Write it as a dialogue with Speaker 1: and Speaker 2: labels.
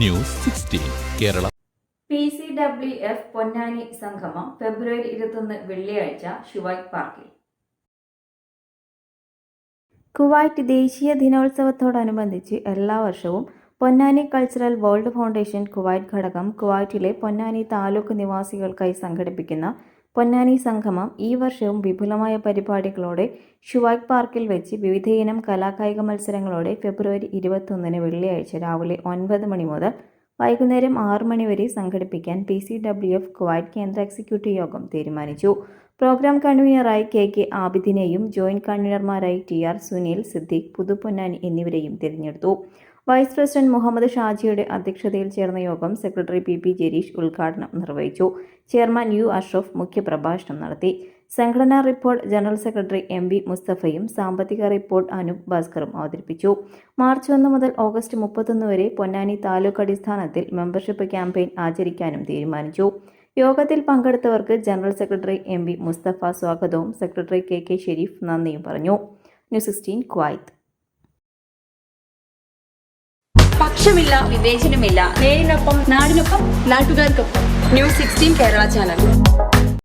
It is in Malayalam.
Speaker 1: News sixteen Kerala.
Speaker 2: P C W F Ponnani സംഗമം ഫെബ്രുവരി ഇരുപത്തൊന്ന് വെള്ളിയാഴ്ച ഷുവൈറ്റ് പാർക്കിൽ. കുവൈറ്റ് ദേശീയ ദിനോത്സവത്തോടനുബന്ധിച്ച് എല്ലാ വർഷവും Ponnani cultural world foundation Kuwait ഘടകം കുവൈറ്റിലെ പൊന്നാനി താലൂക്ക് നിവാസികൾക്കായി സംഘടിപ്പിക്കുന്ന പൊന്നാനി സംഗമം ഈ വർഷവും വിപുലമായ പരിപാടികളോടെ ഷുവൈറ്റ് പാർക്കിൽ വെച്ച് വിവിധയിനം കലാകായിക മത്സരങ്ങളോടെ ഫെബ്രുവരി ഇരുപത്തൊന്നിന് വെള്ളിയാഴ്ച രാവിലെ ഒൻപത് മണി മുതൽ വൈകുന്നേരം ആറു മണിവരെ സംഘടിപ്പിക്കാൻ P C W F quad കേന്ദ്ര എക്സിക്യൂട്ടീവ് യോഗം തീരുമാനിച്ചു. പ്രോഗ്രാം കൺവീനറായി കെ കെ ആബിദിനെയും ജോയിന്റ് കൺവീനർമാരായി ടി ആർ സുനിൽ സിദ്ദീഖ് പുതുപൊന്നാനി എന്നിവരെയും തിരഞ്ഞെടുത്തു. വൈസ് പ്രസിഡന്റ് മുഹമ്മദ് ഷാജിയുടെ അധ്യക്ഷതയിൽ ചേർന്ന യോഗം സെക്രട്ടറി പി പി ജരീഷ് ഉദ്ഘാടനം നിർവഹിച്ചു. ചെയർമാൻ യു അഷ്റഫ് മുഖ്യപ്രഭാഷണം നടത്തി. സംഘടനാ report general secretary M V മുസ്തഫയും സാമ്പത്തിക റിപ്പോർട്ട് അനൂപ് ഭാസ്കറും അവതരിപ്പിച്ചു. മാർച്ച് ഒന്ന് മുതൽ ഓഗസ്റ്റ് മുപ്പത്തൊന്ന് വരെ പൊന്നാനി താലൂക്ക് അടിസ്ഥാനത്തിൽ മെമ്പർഷിപ്പ് ക്യാമ്പയിൻ ആചരിക്കാനും തീരുമാനിച്ചു. യോഗത്തിൽ പങ്കെടുത്തവർക്ക് general secretary M V Mustafa സ്വാഗതവും സെക്രട്ടറി കെ കെ ഷെരീഫ് നന്ദിയും പറഞ്ഞു. ന്യൂസ് സിക്സ്റ്റീൻ ക്വായത്ത്.
Speaker 3: പക്ഷമില്ല വിവേചനമില്ല. നേരിനൊപ്പം നാടിനൊപ്പം നാട്ടുകാർക്കൊപ്പം. News sixteen Kerala channel.